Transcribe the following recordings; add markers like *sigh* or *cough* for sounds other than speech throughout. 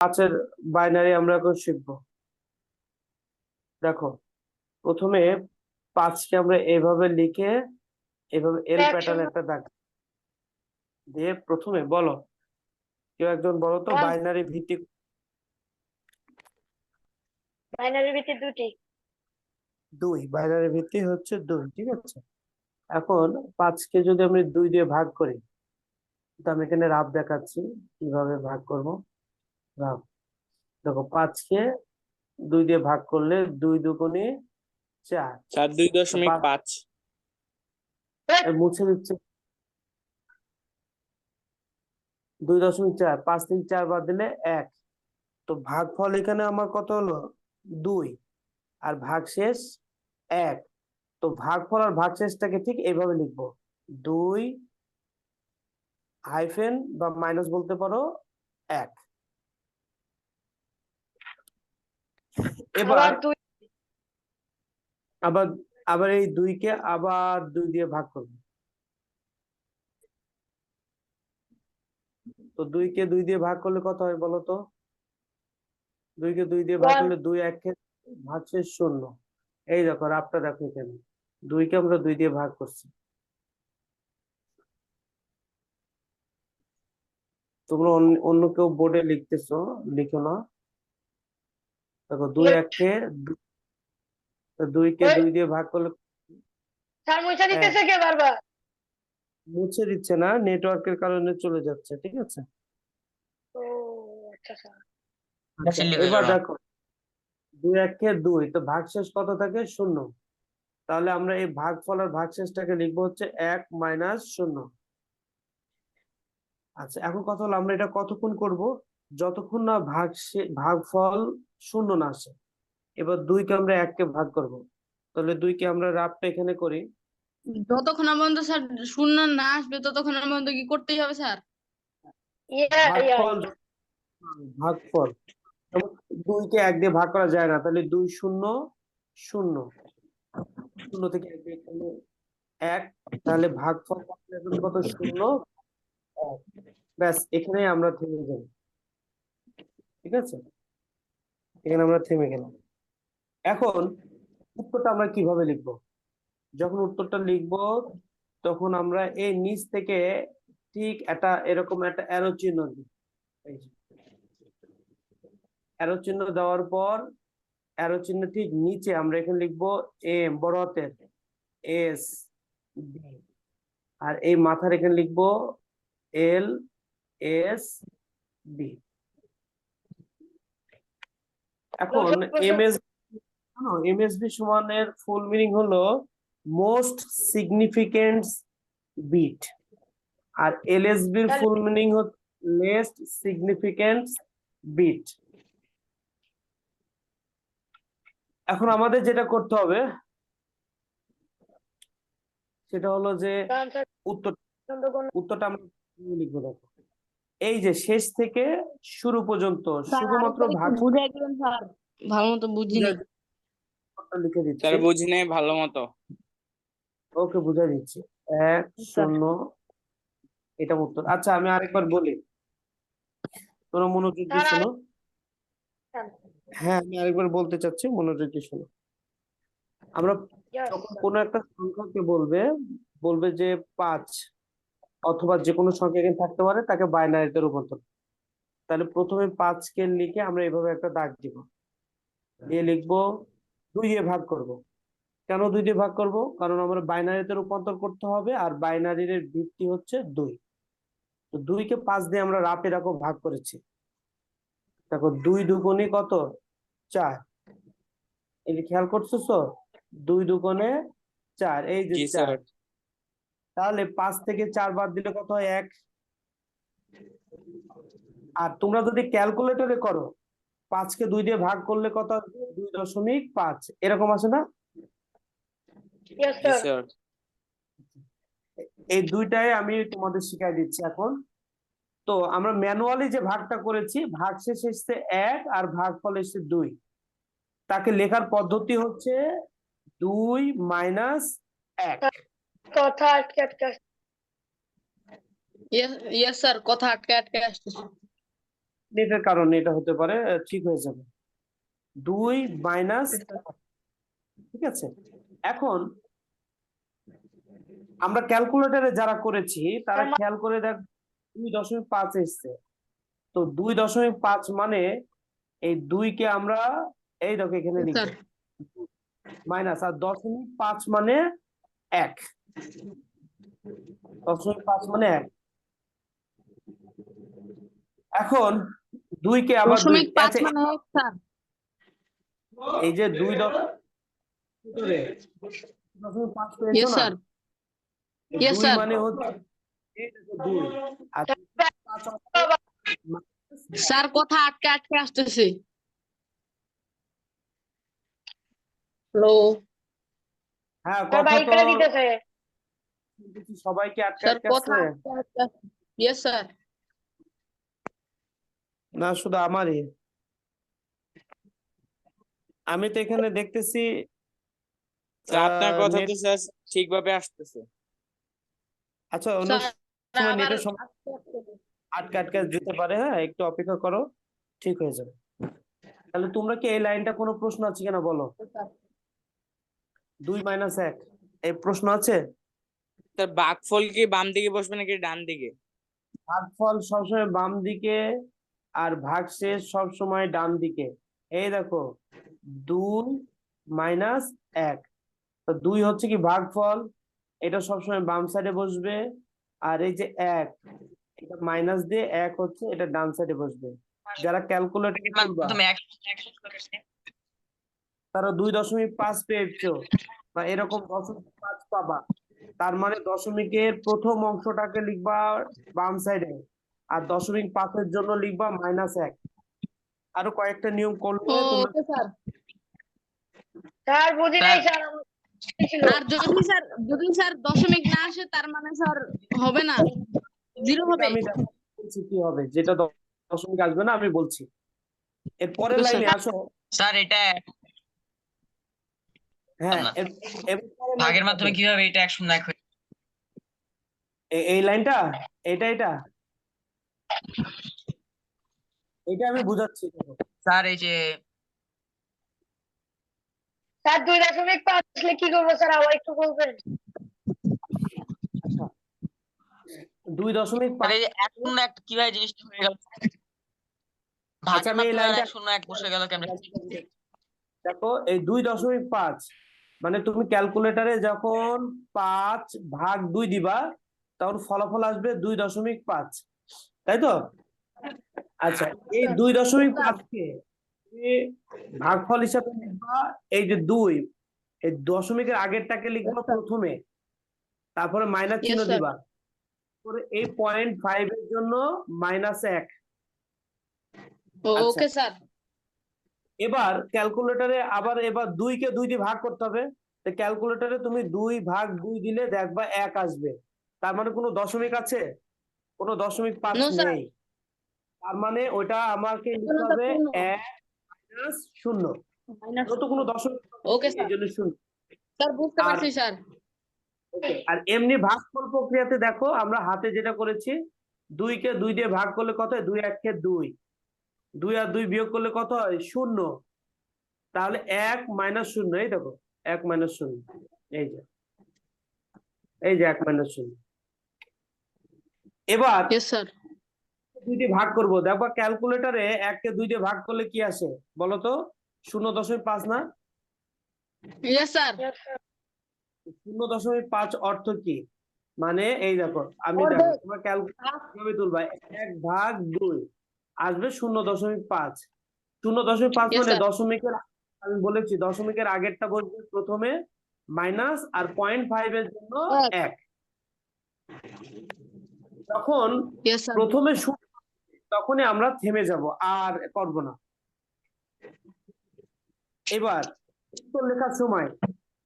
পাঁচের বাইনারি আমরা এখন শিখব। দেখো প্রথমে পাঁচকে আমরা এভাবে লিখে এভাবে এল প্যাটার্ন একটা দাগ দিয়ে প্রথমে বলো কেউ একজন বলো তো বাইনারি ভিত্তিক বাইনারি ভিত্তি দুটি। দুই বাইনারি ভিত্তি হচ্ছে দুই ঠিক আছে? এখন পাঁচকে যদি আমি দুই দিয়ে ভাগ করি তো আমি এখানে রাফ দেখাচ্ছি কীভাবে ভাগ করব। রাফ দেখো পাঁচকে দুই দিয়ে ভাগ করলে দুই দুগুণে চার। চার দুই দশমিক পাঁচ- পাঁচ। মুছে দিচ্ছে। দুই দশমিক চার পাঁচ থেকে চার বাদ দিলে এক। তো ভাগফল এখানে আমার কত হলো? দুই। আর ভাগশেষ এক। তো ভাগফল আর ভাগশেষটাকে ঠিক এইভাবে লিখব। দুই হাইফেন বা মাইনাস বলতে পারো এক। এবার আবার দুই আবার এই দুইকে আবার দুই দিয়ে ভাগ করব। তো দুইকে দুই দিয়ে ভাগ করলে কত হয় বলো তো? দুইকে দুই দিয়ে ভাগ করলে দুই একে ভাগশেষ শূন্য। এই দেখো রাফটা দেখো এখানে। দুইকে আমরা দুই দিয়ে ভাগ করছি। তোমরা অন্য কেউ বোর্ডে লিখতেছো লিখো না। দেখো দুই একে দু- তো দুইকে Wait. দুই দিয়ে ভাগ করলে স্যার মুছে দিতেছে কে বারবার? মুছে দিচ্ছে না নেটওয়ার্কের কারণে চলে যাচ্ছে ঠিক আছে? ও আচ্ছা স্যার আচ্ছা, এবার দেখো দুই একে দুই তো ভাগশেষ কত থাকে? শূন্য। তাহলে আমরা এই ভাগফল আর ভাগশেষটাকে লিখব হচ্ছে এক মাইনাস শূন্য। আচ্ছা এখন কথা হলো? আমরা এটা কতক্ষণ করব? যতক্ষণ না ভাগ ভাগফল শূন্য না আসে এবার দুইকে আমরা এককে ভাগ করব। তাহলে দুইকে আমরা রাফটা এখানে করি। যতক্ষণ পর্যন্ত স্যার শূন্য না আসবে ততক্ষণ পর্যন্ত কি করতেই হবে স্যার? ভাগফল দুইকে এক দিয়ে ভাগ করা যায় না তাহলে দুই শূন্য শূন্য। শূন্য থেকে এক দিয়ে এক তাহলে ভাগফল কত কত শূন্য ব্যাস এখানেই আমরা থেকে যাই। ঠিক আছে? এখানে আমরা থেমে গেলাম। এখন উত্তরটা আমরা কীভাবে লিখব? যখন উত্তরটা লিখব, তখন আমরা এই নিচ থেকে ঠিক একটা এরকম একটা অ্যারো চিহ্ন দিই। অ্যারো চিহ্ন দেওয়ার পর অ্যারো চিহ্ন ঠিক নিচে আমরা এখানে লিখব এম বড় হাতের এস আর এই মাথার এখানে লিখব এল এস বি এখন এমএস এমএসবি সমানের ফুল মিনিং হলো মোস্ট সিগনিফিকেন্ট বিট আর এলএসবি এর ফুল মিনিং হচ্ছে লেস্ট সিগনিফিকেন্ট বিট এখন আমাদের যেটা করতে হবে সেটা হলো যে উত্তর উত্তরটা আমরা লিখব দেখো। এই যে শেষ থেকে শুরু পর্যন্ত শুধুমাত্র ভাগ বুঝাই দিবেন স্যার। ভালো মতো বুঝিনি। লিখে দিচ্ছি। স্যার বুঝি নাই ভালো মতো। ওকে বুঝাই দিচ্ছি। এক শূন্য এটা উত্তর। আচ্ছা আমি আরেকবার বলি। তোমরা মনোযোগ দিয়ে শোনো। হ্যাঁ আমি আরেকবার বলতে চাচ্ছি মনোযোগ দিয়ে শোনো। আমরা যখন কোনো একটা সংখ্যাকে বলবে বলবে যে পাঁচ অথবা যে কোনো সংখ্যা থাকতে পারে তাকে বাইনারিতে রূপান্তর। তাহলে প্রথমে পাঁচকে লিখে আমরা এভাবে একটা দাগ দিব। দিয়ে লিখব দুই দিয়ে ভাগ করব। কেন দুই দিয়ে ভাগ করব? কারণ আমরা বাইনারিতে রূপান্তর করতে হবে আর বাইনারির ভিত্তি হচ্ছে দুই। তো দুইকে পাঁচ দিয়ে আমরা রাফ এরকম ভাগ করেছি। দেখো দুই দুগুণে কত? চার। এই খেয়াল করছ তো? দুই দুগুণে চার এই যে চার। তাহলে পাঁচ থেকে চার বাদ দিলে কত হয়? এক। আর তোমরা যদি ক্যালকুলেটরে করো পাঁচকে দুই দিয়ে ভাগ করলে কত আসবে? দুই দশমিক পাঁচ। এরকম আসে না? এই দুইটাই আমি তোমাদের শিখাই দিচ্ছি এখন। তো আমরা ম্যানুয়ালি যে ভাগটা করেছি ভাগ শেষ এসছে এক আর ভাগ ফল এসছে দুই। তাকে লেখার পদ্ধতি হচ্ছে দুই মাইনাস এক। কথা আটকে আটকে আসছে। ইয়েস স্যার কথা আটকে আটকে আসতেছে নেটের কারণে এটা হতে পারে ঠিক হয়ে যাবে। দুই মাইনাস ঠিক আছে? এখন আমরা ক্যালকুলেটরে যারা করেছি তারা খেয়াল করে দেখ দুই দশমিক পাঁচ এসছে। তো দুই দশমিক পাঁচ মানে এই দুইকে আমরা এই দেখো এখানে স্যার। মাইনাস আর দশমিক পাঁচ মানে এক। দশমিক পাঁচ মানে এক। এখন দুইকে আবার মানে এই যে দুই. মানে স্যার কথা আটকে আটকে আসতেছে। হ্যালো হ্যাঁ কথা তো সবাইকে আটকে আটকে কথা আসছে। আটকে আটকে আসছে। Yes sir. না শুধু আমারই। আমি তো এখানে দেখতেছি আপনার কথা তো স্যার ঠিকভাবে আসতেছে। আচ্ছা অন্য সময় নেটের সমস্যা আটকে আটকে যেতে পারে হ্যাঁ একটু অপেক্ষা করো ঠিক হয়ে যাবে। তাহলে তোমরা কি এই লাইনটা কোনো প্রশ্ন আছে কিনা বলো? দুই মাইনাস এক এই প্রশ্ন আছে? স্যার বাঘফল কি বাম দিকে বসবে নাকি ডান দিকে ভাগফল সবসময় বাম দিকে আর ভাগশেষ সবসময় ডান দিকে। এই দেখো দুই মাইনাস এক। তো দুই হচ্ছে কি ভাগফল এটা সবসময় বাম সাইডে বসবে। আর এই যে এক এটা মাইনাস দিয়ে এক হচ্ছে এটা ডান সাইডে বসবে। যারা ক্যালকুলেটর তারা দুই দশমিক পাঁচ পেয়েছ। বা এরকম দশমিক পাঁচ পাবা। তার মানে দশমিকের প্রথম অংশটাকে লিখবা বাম সাইডে আর দশমিক পাঁচের জন্য লিখবা মাইনাস এক। আরও কয়েকটা নিয়ম করলে ও তোমরা ওকে স্যার। স্যার বুঝি নাই স্যার আর যদি স্যার যদি স্যার দশমিক না আসে তার মানে স্যার হবে না। জিরো হবে। আমি দেখো বলছি কি হবে। যেটা দশমিক আসবে না আমি বলছি। এর পরের Okay, sir. লাইনে আসো। স্যার এটা হ্যাঁ ভাগের মাধ্যমে। কীভাবে এটা এই লাইনটা? এটা এটা? এটা আমি বুঝাচ্ছি। স্যার এই যে স্যার দুই দশমিক পাঁচ আসলে কি করব স্যার? আবার একটু বলবেন? দুই দশমিক এক শূন্য এক কীভাবে জিনিসটা হয়ে গেল? আচ্ছা, আমি লাইনটা- শূন্য এক বসে গেল কেমন? দেখো এই দুই দশমিক পাঁচ মানে তুমি ক্যালকুলেটরে যখন পাঁচ ভাগ দুই দিবা তখন ফলাফল আসবে দুই দশমিক পাঁচ। তাই তো? আচ্ছা এই দুই দশমিক পাঁচকে ভাগফল হিসাবে লিখবা এই যে দুই এই দশমিকের আগেরটাকে লিখবা প্রথমে তারপরে মাইনাস চিহ্ন দিবা। এই পয়েন্ট ফাইভ এর জন্য মাইনাস এক। আচ্ছা। ওকে স্যার এবার ক্যালকুলেটরে আবার এবার দুইকে দুই দিয়ে ভাগ করতে হবে। তো ক্যালকুলেটরে তুমি দুই ভাগ দুই দিলে দেখবা এক আসবে। তার মানে কোনো দশমিক আছে? কোনো দশমিক পাঁচ নেই। তার মানে ওটা আমাকে লিখতে হবে এক মাইনাস শূন্য। তো কোনো দশমিক ওকে স্যার জন্য শূন্য। স্যার বুঝতে পারছি স্যার আর এমনি ভাগফল প্রক্রিয়াতে দেখো আমরা হাতে যেটা করেছি দুই কে দুই দিয়ে ভাগ করলে কত হয়? দুই একে দুই। দুই আর দুই বিয়োগ করলে কত হয়? শূন্য। তাহলে এক মাইনাস শূন্য এই দেখো এক মাইনাস শূন্য। এই যে এই যে এক মাইনাস শূন্য। এবার ইয়েস স্যার দুই দিয়ে ভাগ করব। দেখবা ক্যালকুলেটরে এককে দুই দিয়ে ভাগ করলে কি আসে বলো তো? শূন্য দশমিক পাঁচ না. শূন্য দশমিক পাঁচ অর্থ কি? মানে এই দেখো আমি। তোমার ক্যালকুলেটর তুলবা? এক ভাগ দুই আসবে শূন্য দশমিক পাঁচ। শূন্য দশমিক পাঁচ মানে দশমিকের আমি বলেছি দশমিকের আগেরটা বসবে প্রথমে মাইনাস আর পয়েন্ট ফাইভ এর জন্য এক। যখন প্রথমে তখনই আমরা থেমে যাব আর করব না। এবার উত্তর লেখার সময়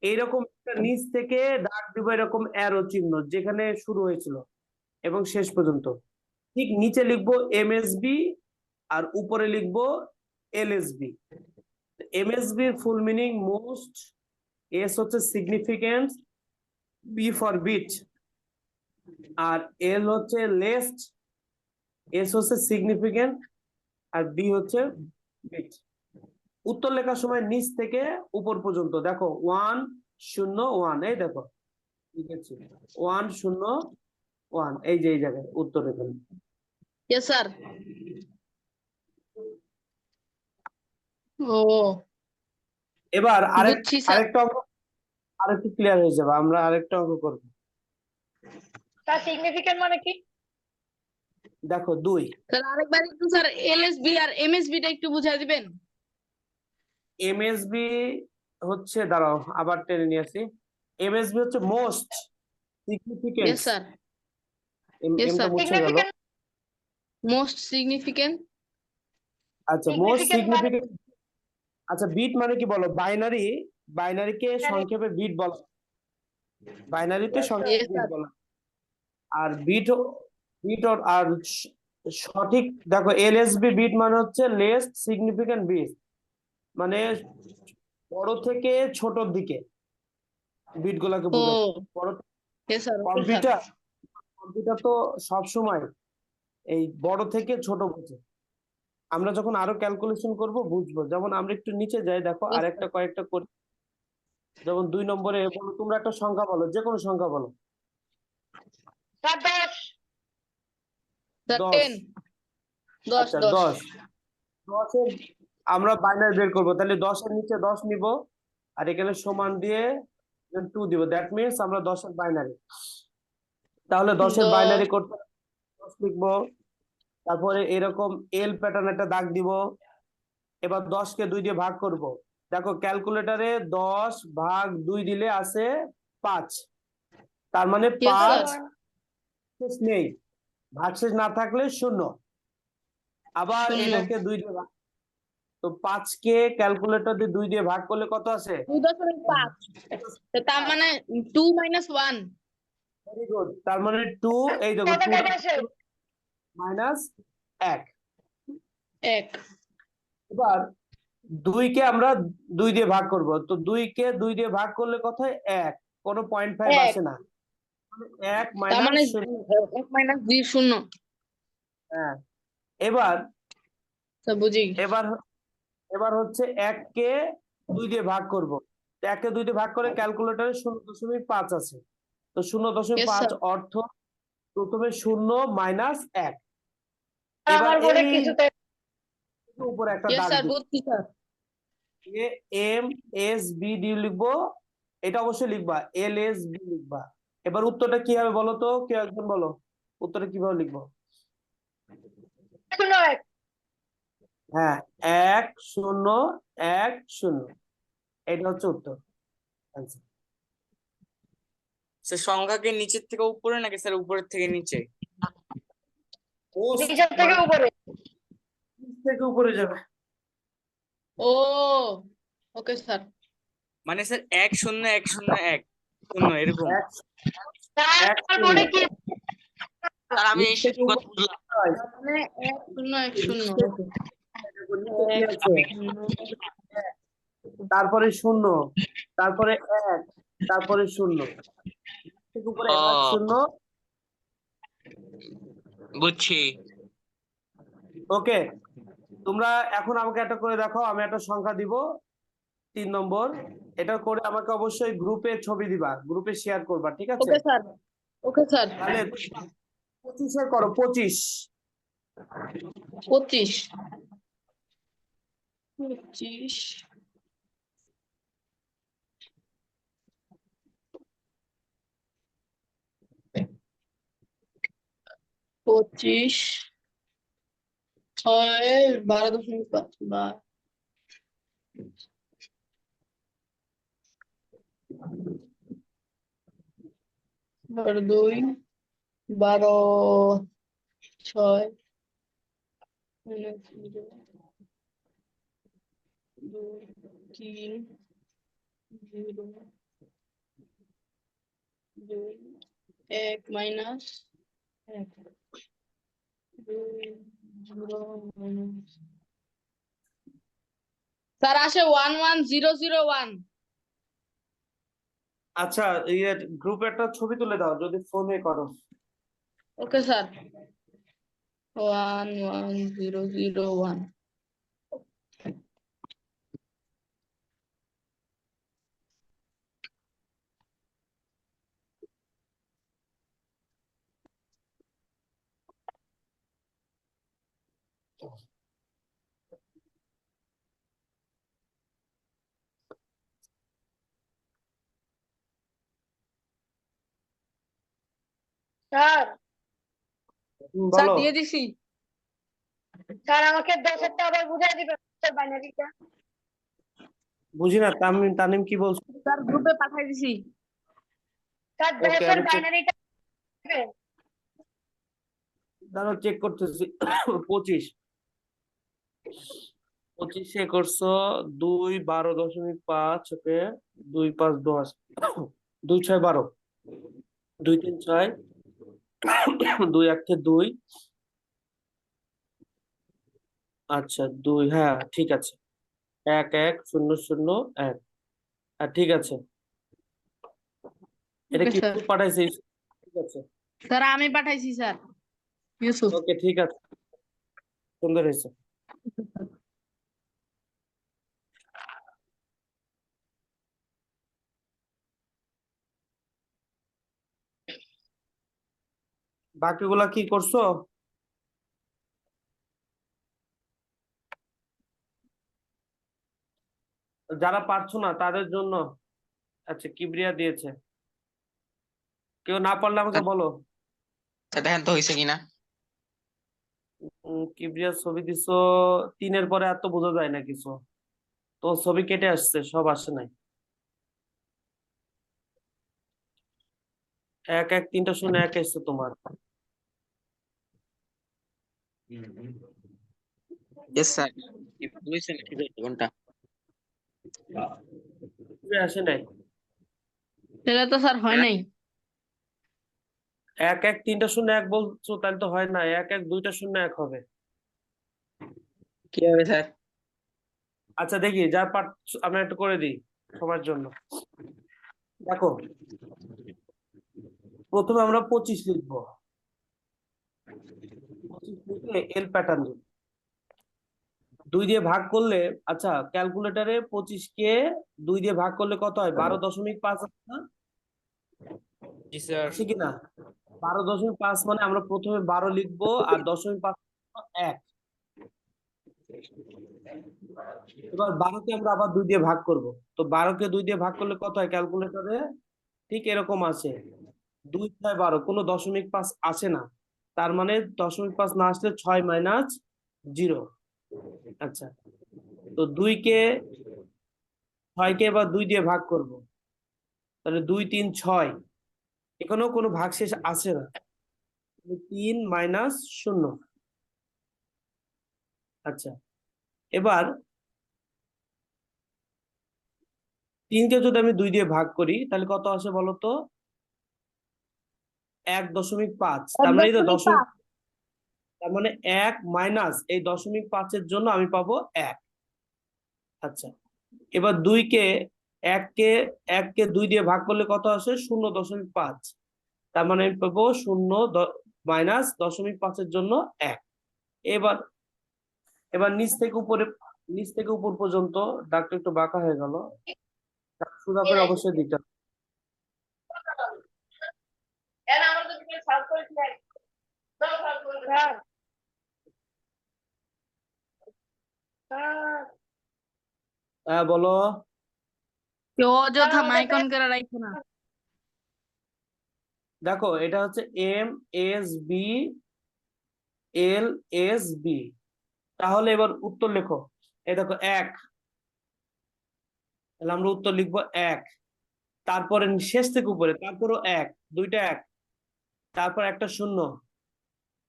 এইরকম একটা নিচ থেকে দাগ দিব এরকম অ্যারো চিহ্ন যেখানে শুরু হয়েছিল এবং শেষ পর্যন্ত। ঠিক নিচে লিখব এমএসবি আর উপরে লিখব LSB MSB full meaning most S হচ্ছে সিগনিফিকেন্ট বি ফর বিট আর এল হচ্ছে লেস্ট এস হচ্ছে সিগনিফিকেন্ট আর বি হচ্ছে বিট উত্তর লেখার সময় নিচ থেকে উপর পর্যন্ত দেখো ওয়ান শূন্য ওয়ান এই দেখো। ওয়ান শূন্য ওয়ান এই যে এই জায়গায় উত্তর এখানে। ইয়েস স্যার ও। এবার আরেকটা অঙ্ক আরেকটু ক্লিয়ার হয়ে যাবে আমরা আরেকটা অঙ্ক করব। তার সিগনিফিকেন্ট মানে কি? দেখো দুই। স্যার আরেকবার একটু স্যার এলএসবি আর এমএসবি টা একটু বুঝাই দিবেন? এমএসবি হচ্ছে দাঁড়াও আবার টেনে নিয়ে আসি। এমএসবি হচ্ছে মোস্ট সিগনিফিকেন্ট ইয়েস স্যার. মুছে গেল। সিগনিফিকেন্ট মোস্ট সিগনিফিকেন্ট আচ্ছা মোস্ট মানে- সিগনিফিকেন্ট আচ্ছা বিট মানে কি বলো? বাইনারি বাইনারিকে সংক্ষেপে বিট বলা বাইনারিতে সংক্ষেপে বিট. বলা। আর বিট বিট আর সঠিক দেখো এলএসবি বিট মানে হচ্ছে লেস সিগনিফিকেন্ট বিট মানে বড় থেকে ছোটর দিকে বিট গুলাকে কম্পিউটার কম্পিউটার তো সব সময় এই বড় থেকে ছোট বোঝে আমরা যখন আরও ক্যালকুলেশন করব বুঝব। যেমন আমরা একটু নিচে যাই দেখো আর একটা কয়েকটা করি যেমন দুই নম্বরে তোমরা একটা সংখ্যা বলো যে কোনো সংখ্যা বলো। স্যার দশ টেন দশ আচ্ছা দশ দশ। দশের আমরা বাইনারি বের করব। তাহলে দশের নিচে দশ নিব। আর এখানে সমান দিয়ে টু দিব। দ্যাট মিনস আমরা দশের বাইনারি তাহলে দশের দশ। বাইনারি করতে দশ লিখব। তারপরে এরকম এল প্যাটার্ন একটা দাগ দিব। এবার দশকে দুই দিয়ে ভাগ করব। দেখো ক্যালকুলেটরে দশ ভাগ দুই দিলে আসে পাঁচ। তার মানে পাঁচ শেষ নেই। ভাগশেষ না থাকলে শূন্য। আবার এটাকে দুই দিয়ে ভাগ তো পাঁচকে ক্যালকুলেটর দিয়ে দুই দিয়ে ভাগ করলে কত আসে? দুই পাঁচ। তো তার মানে two minus one very good তার মানে টু এই দেখো মাইনাস এক। এক। এবার দুইকে আমরা দুই দিয়ে ভাগ করব। তো দুই কে দুই দিয়ে ভাগ করলে কত হয়? এক। কোনো পয়েন্ট ফাইভ আসে না। এক মানে মাইনাস এক মাইনাস দুই শূন্য। হ্যাঁ। এবার স্যার বুঝি এবার হ- এবার হচ্ছে এককে দুই দিয়ে ভাগ করব। এককে দুই দিয়ে ভাগ করে ক্যালকুলেটরে শূন্য দশমিক পাঁচ আছে। তো শূন্য দশমিক পাঁচ অর্থ প্রথমে শূন্য মাইনাস এক। এবার উপরে একটা দাগ এম এস বি ডি লিখব। এটা অবশ্যই লিখবা। এল এস বি লিখবা। এবার উত্তরটা কি হবে বলো তো? কেউ একজন বলো। উত্তরটা কীভাবে লিখব? হ্যাঁ এক শূন্য এক শূন্য। এটা হচ্ছে উত্তর. স্যার সংখ্যাকে নিচের থেকে উপরে নাকি স্যার উপরের থেকে নিচে? নিচের থেকে উপরে। নিচ থেকে উপরে যাবে। ও ওকে স্যার। মানে স্যার এক শূন্য এক শূন্য এক। শূন্য এরকম। আমি? তারপরে শূন্য তারপরে এক তারপরে শূন্য। শূন্য। বুঝছি। ওকে তোমরা এখন আমাকে একটা করে দেখো আমি একটা সংখ্যা দিব। তিন নম্বর এটা করে আমাকে অবশ্যই গ্রুপে ছবি দিবা গ্রুপে শেয়ার করবা ঠিক আছে? Okay sir okay sir. তাহলে পঁচিশের করো পঁচিশ। পঁচিশ। পঁচিশ। পঁচিশ। ছয় বারো দশমিক পাঁচ বা বারো। দুই বারো ছয় এক এক স্যার আসে one one zero zero one. আচ্ছা ইয়ে গ্রুপে একটা ছবি তুলে দাও, যদি ফোনে করো। Okay sir one one zero zero one sir. Sir দিয়ে দিছি। স্যার আমাকে দশেরটা আবার বুঝাই দিবেন স্যার বাইনারিটা। বুঝি না তামিম তানিম কি বলছো? স্যার গ্রুপে পাঠাই দিছি। স্যার দশের বাইনারিটা দাঁড়াও চেক করতেছি। *coughs* পঁচিশ। পঁচিশে করছ দুই বারো দশমিক পাঁচ ওকে। দুই পাঁচ দশ। *coughs* দুই ছয় বারো। দুই তিন ছয়। দুই একে দুই। আচ্ছা দুই হ্যাঁ ঠিক আছে। এক এক শূন্য শূন্য এক। হ্যাঁ ঠিক আছে। এটা কি. পাঠাইছে? ঠিক আছে। স্যার আমি পাঠাইছি স্যার। ইউসুফ ওকে ঠিক আছে। সুন্দর হয়েছে। বাকিগুলা কি করছ? যারা পারছ না তাদের জন্য। আচ্ছা কিবরিয়া দিয়েছে। কেউ না পারলে আমাকে বলো। দেখেন তো হয়েছে কিনা। উম, কিবরিয়ার ছবি দিছো তিনের পরে এত বোঝা যায় না কিছু। তো ছবি কেটে আসছে সব আসে নাই। এক এক তিনটা শূন্য এক এসছে তোমার। কোনটা আসে নাই সেটা তো স্যার হয় নাই। এক এক তিনটা শূন্য এক বলছো তাহলে তো হয় না এক এক দুইটা শূন্য এক হবে। কি হবে স্যার? আচ্ছা দেখি যার পার আমরা একটু করে দিই সবার জন্য। দেখো প্রথমে আমরা পঁচিশ লিখব। এল প্যাটার্ন দিব। দুই দিয়ে ভাগ করলে আচ্ছা ক্যালকুলেটরে পঁচিশ কে দুই দিয়ে ভাগ করলে কত হয়? বারো দশমিক পাঁচ না? আছে বারো দশমিক পাঁচ মানে আমরা প্রথমে বারো লিখব আর দশমিক পাঁচ এক। এবার বারোকে আমরা আবার দুই দিয়ে ভাগ করব। তো বারোকে দুই দিয়ে ভাগ করলে কত হয়? ক্যালকুলেটরে ঠিক এরকম আসে দুই ছয় বারো কোনো দশমিক পাঁচ আসে না। তার মানে দশমিক পাঁচ না আসলে ছয় মাইনাস জিরো আচ্ছা তো দুইকে ছয়কে এবার দুই দিয়ে ভাগ করব। তাহলে দুই, তিন, ছয়, এখানেও কোনো ভাগশেষ আছে না। তিন মাইনাস শূন্য। আচ্ছা এবার তিনকে যদি আমি দুই দিয়ে ভাগ করি, তাহলে কত আসে বলতো? এক দশমিক পাঁচ। তার মানে তো দশমিক তার মানে এক মাইনাস এই দশমিক পাঁচের জন্য আমি পাবো এক। আচ্ছা এবার দুইকে এককে এককে দুই দিয়ে ভাগ করলে কত আসে? শূন্য দশমিক পাঁচ। তার মানে আমি পাবো শূন্য মাইনাস দশমিক পাঁচের জন্য এক। এবার এবার নিচ থেকে উপরে নিচ থেকে উপর পর্যন্ত ডাকটা একটু বাঁকা হয়ে গেল। সুদা করে অবশ্যই দিকটা স্যার স্যার হ্যাঁ বলো। অযথা মাইক অন করে রাখো না। দেখো এটা হচ্ছে M S B L S B. তাহলে এবার উত্তর লেখো। এই দেখো এক। তাহলে আমরা উত্তর লিখব এক। তারপরে শেষ থেকে উপরে তারপরও এক দুইটা এক। তারপর একটা শূন্য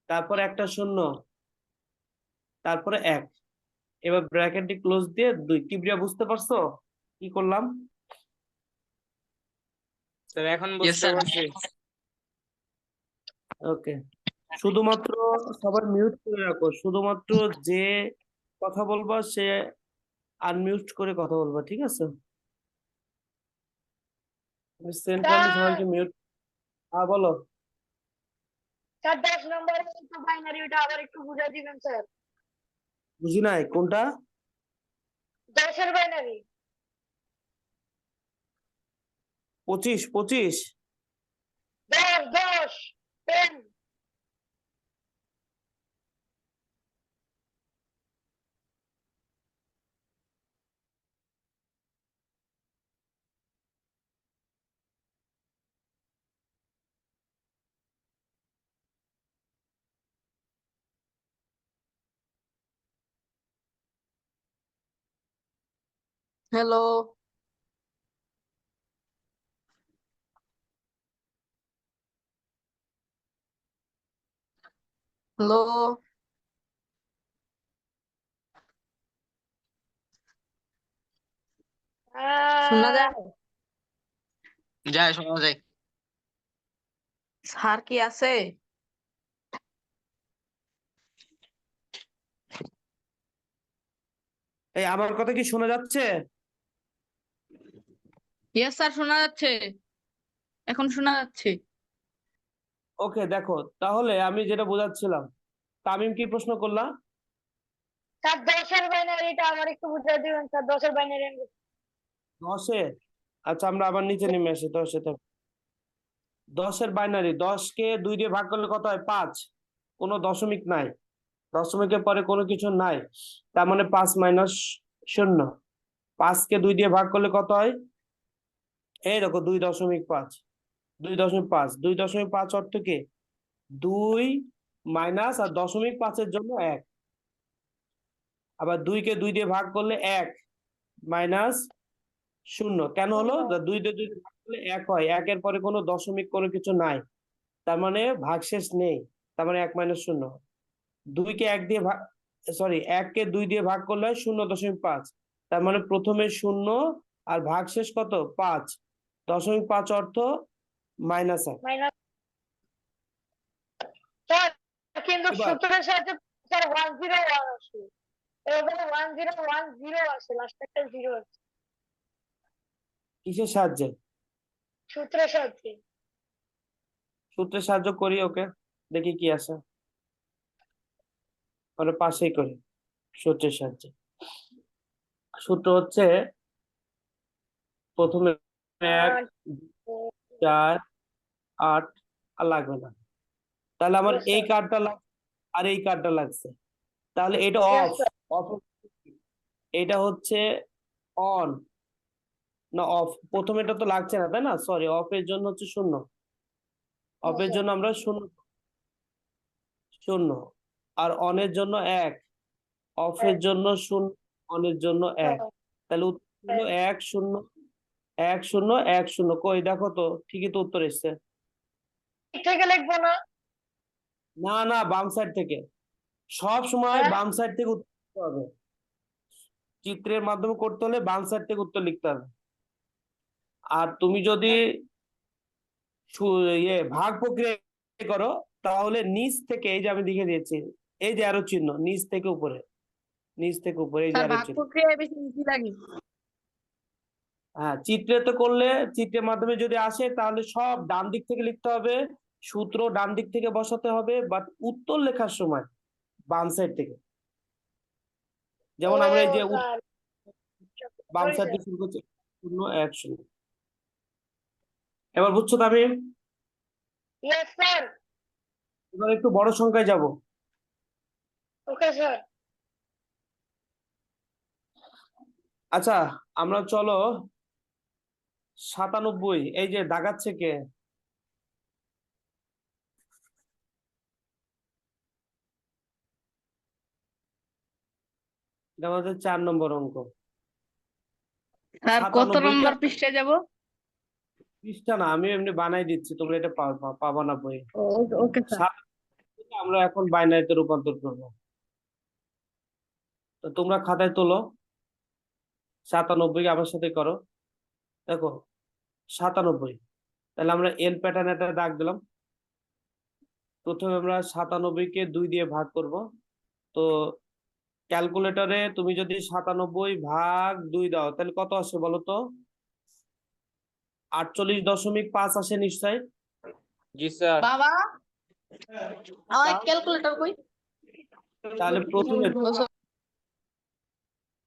তারপর একটা শূন্য তারপরে এক। এবার ব্র্যাকেটটি ক্লোজ দিয়ে দুই। কিবরিয়া বুঝতে পারছ? কি করলাম? স্যার এখন বুঝতে পারছি। ওকে শুধুমাত্র সবার মিউট করে রাখো। শুধুমাত্র যে কথা বলবা সে আনমিউট করে কথা বলবা ঠিক আছে? সেন্ট্রালি। মিউট হ্যাঁ বলো। স্যার 10 নম্বরে তো বাইনারি ওটা আবার একটু বুঝা দিবেন স্যার। বুঝি নাই কোনটা? দশের বাইনারি পঁচিশ পঁচিশ। দশ দশ 10 Hello. Hello. শোনা শোনা স্যার কি আছে এই আমার কথা কি শোনা যাচ্ছে ইয়েস স্যার শোনা যাচ্ছে। এখন শোনা যাচ্ছে। ওকে দেখো তাহলে আমি যেটা বোঝাচ্ছিলাম তামিম কি প্রশ্ন করলা? স্যার দশের বাইনারিটা আবার একটু বুঝাই দিবেন স্যার দশের বাইনারি দশে? আচ্ছা আমরা আবার নিচে নেমে আসি দশে তো। দশের বাইনারি দশকে দুই দিয়ে ভাগ করলে কত হয়? পাঁচ। কোনো দশমিক নাই। দশমিকের পরে কোনো কিছু নাই। তার মানে পাঁচ মাইনাস শূন্য। পাঁচকে দুই দিয়ে ভাগ করলে কত হয়? এই দেখো দুই দশমিক পাঁচ দুই দশমিক পাঁচ দুই দশমিক পাঁচ অর্থ কি? দুই মাইনাস আর দশমিক পাঁচের জন্য এক। আবার দুইকে দুই দিয়ে ভাগ করলে এক মাইনাস শূন্য। কেন হলো? দুই দিয়ে দুই ভাগ করলে এক হয়। একের পরে কোনো দশমিক কোনো কিছু নাই। তার মানে ভাগশেষ নেই। তার মানে এক মাইনাস শূন্য। দুইকে এক দিয়ে ভাগ সরি এককে দুই দিয়ে ভাগ করলে হয় শূন্য দশমিক পাঁচ। তার মানে প্রথমে শূন্য আর ভাগশেষ কত? পাঁচ। দশমিক পাঁচ অর্থ মাইনাস এক। কিন্তু সূত্রের সাথে স্যার ওয়ান জিরো ওয়ান আসে। এখানে ওয়ান জিরো ওয়ান জিরো আসে লাস্ট একটা জিরো আছে কিসের সাহায্যে? সূত্রের সাহায্য। করি ওকে দেখি কি আসে। ওরা পাশেই করি সূত্রের সাহায্যে। সূত্র হচ্ছে প্রথমে এক চার আট আর লাগবে না। তাহলে আমার এই কার্ডটা লাগ আর এই কার্ডটা লাগছে। তাহলে এটা অফ অফ এটা হচ্ছে অন না অফ প্রথম এটা তো লাগছে না তাই না? সরি অফ এর জন্য হচ্ছে শূন্য। অফ এর জন্য আমরা শূন্য। শূন্য। আর অনের জন্য এক। অফ এর জন্য শূন্য অনের জন্য এক। তাহলে উত্তর হলো এক শূন্য। এক শূন্য এক শূন্য। কই? দেখো তো ঠিকই তো উত্তর এসছে। ঠিক থেকে লিখব না? না না বাম সাইড থেকে। সব সময় হ্যাঁ? বাম সাইড থেকে উত্তর হবে। চিত্রের মাধ্যমে করতে হলে বাম সাইড থেকে উত্তর লিখতে হবে। আর তুমি যদি ইয়ে ভাগ প্রক্রিয়া করো তাহলে নিচ থেকে এই যে আমি লিখে দিয়েছি এই যে আরও চিহ্ন নিচ থেকে উপরে। নিচ থেকে উপরে এই যে arrow ভাগ চিহ্ন। হ্যাঁ চিত্রে তো করলে চিত্রের মাধ্যমে যদি আসে তাহলে সব ডান দিক থেকে লিখতে হবে সূত্র ডান দিক থেকে বসাতে হবে বাট উত্তর লেখার সময় বাম সাইড থেকে যেমন আমরা এই যে স্যার। বাম সাইড থেকে শুরু করছি শূন্য এক শূন্য এবার বুঝছ Yes, sir. এবার একটু বড় সংখ্যায় যাব sir. আচ্ছা আমরা চলো সাতানব্বই এই যে দাগাচ্ছে কে? আমাদের চার নম্বর অঙ্ক। কত নম্বর পৃষ্ঠায় যাব? পৃষ্ঠা না আমি এমনি বানাই দিচ্ছি তোমরা এটা পাবা না বই। আমরা এখন বাইনারিতে রূপান্তর করব। তো তোমরা খাতায় তোলো। সাতানব্বই আমার সাথে করো। দেখো সাতানব্বই। তাহলে আমরা এল প্যাটার্ন একটা দাগ দিলাম। প্রথমে আমরা সাতানব্বই কে দুই দিয়ে ভাগ করব। তো ক্যালকুলেটরে তুমি যদি সাতানব্বই ভাগ দুই দাও তাহলে কত আসে বলো তো? আটচল্লিশ দশমিক পাঁচ আসে নিশ্চয়। জি স্যার। বাবা আমার ক্যালকুলেটর কই? তাহলে প্রথমে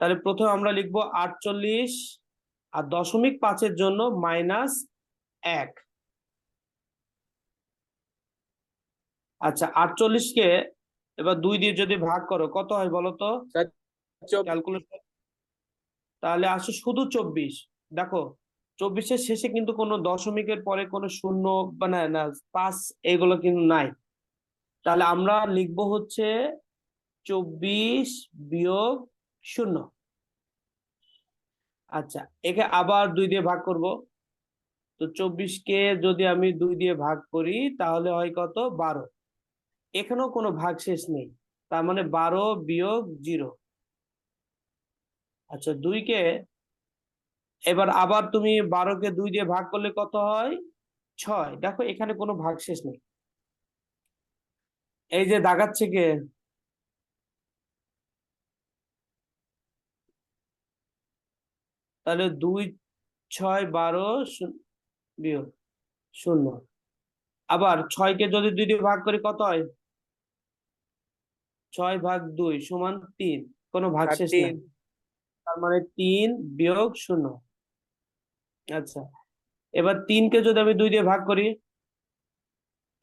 তাহলে প্রথমে আমরা লিখব আটচল্লিশ আর দশমিক পাঁচের জন্য মাইনাস এক। আচ্ছা আটচল্লিশ কে এবার দুই দিয়ে যদি ভাগ করো কত হয় বলো তো? ক্যালকুলেশন তাহলে আসো শুধু চব্বিশ। দেখো চব্বিশের শেষে কিন্তু কোনো দশমিকের পরে কোনো শূন্য মানে না না পাঁচ এগুলো কিন্তু নাই। তাহলে আমরা লিখব হচ্ছে চব্বিশ বিয়োগ শূন্য। আচ্ছা একে আবার দুই দিয়ে ভাগ করব। তো চব্বিশ কে যদি আমি দুই দিয়ে ভাগ করি, তাহলে হয় কত? বারো। এখানেও কোনো ভাগ শেষ নেই, তার মানে বারো বিয়োগ জিরো। আচ্ছা দুই কে এবার আবার তুমি বারো কে দুই দিয়ে ভাগ করলে কত হয়? ছয়। দেখো, এখানে কোনো ভাগ শেষ নেই। এই যে দাগাচ্ছে কে? তাহলে দুই ছয় বারো বিয়োগ শূন্য। আবার ছয়কে যদি দুই দিয়ে ভাগ করি কত হয়? ছয় ভাগ দুই সমান তিন। কোনো ভাগ শেষ নাই। তার মানে তিন বিয়োগ শূন্য। আচ্ছা এবার তিনকে যদি আমি দুই দিয়ে ভাগ করি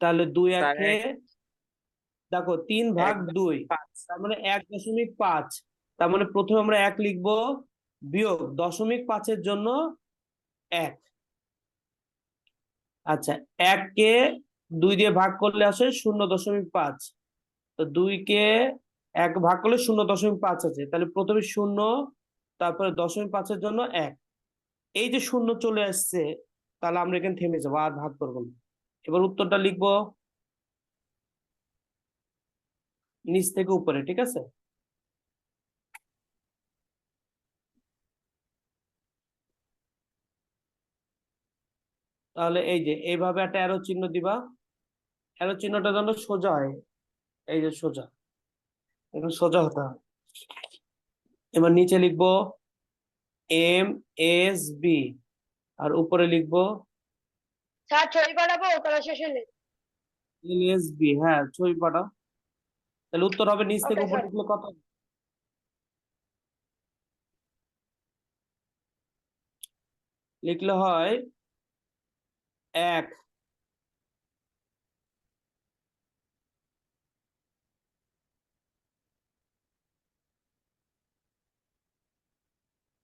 তাহলে দুই একে দেখো তিন ভাগ দুই তার মানে এক দশমিক পাঁচ। তার মানে প্রথমে আমরা এক লিখব বিয়োগ দশমিক পাঁচের জন্য এক। আচ্ছা এককে দুই দিয়ে ভাগ করলে আসে শূন্য দশমিক পাঁচ। তো দুইকে এক ভাগ করলে শূন্য দশমিক পাঁচ আছে। তাহলে প্রথমে শূন্য, তারপরে দশমিক পাঁচের জন্য এক। এই যে শূন্য চলে আসছে, তাহলে আমরা এখানে থেমে যাব, আর ভাগ করব না। এবার উত্তরটা লিখব। নিচ থেকে উপরে, ঠিক আছে? তাহলে এই যে এইভাবে একটা অ্যারো চিহ্ন দিবা। অ্যারো চিহ্নটা যেন সোজা হয়। এই যে সোজা। এখন সোজা হতে হবে। এবার নিচে লিখব এম এস বি আর উপরে লিখব স্যার ছবি পাঠাবো তাহলে শেষ এল এস বি হ্যাঁ ছবি পাঠাও তাহলে উত্তর হবে নিচ থেকে উপরে লিখলে কত লিখলে হয় এক।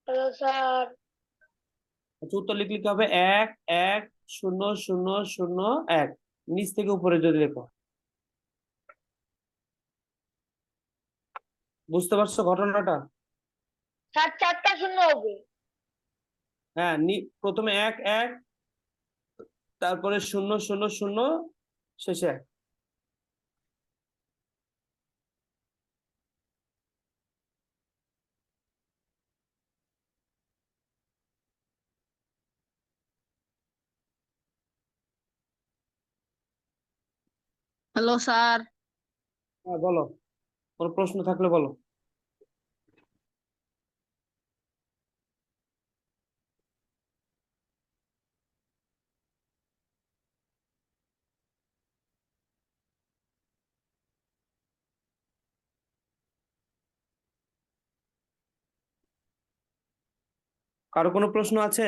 আচ্ছা, উত্তর লিখলে কি হবে এক এক শূন্য শূন্য শূন্য এক। নিচ থেকে উপরে যদি লেখো। বুঝতে পারছ ঘটনাটা? চারটা শূন্য হবে। হ্যাঁ নি- প্রথমে এক এক তারপরে শূন্য শূন্য শূন্য শেষে এক। Hello sir. হ্যাঁ বলো। কোনো প্রশ্ন থাকলে বলো। কারও কোনো প্রশ্ন আছে?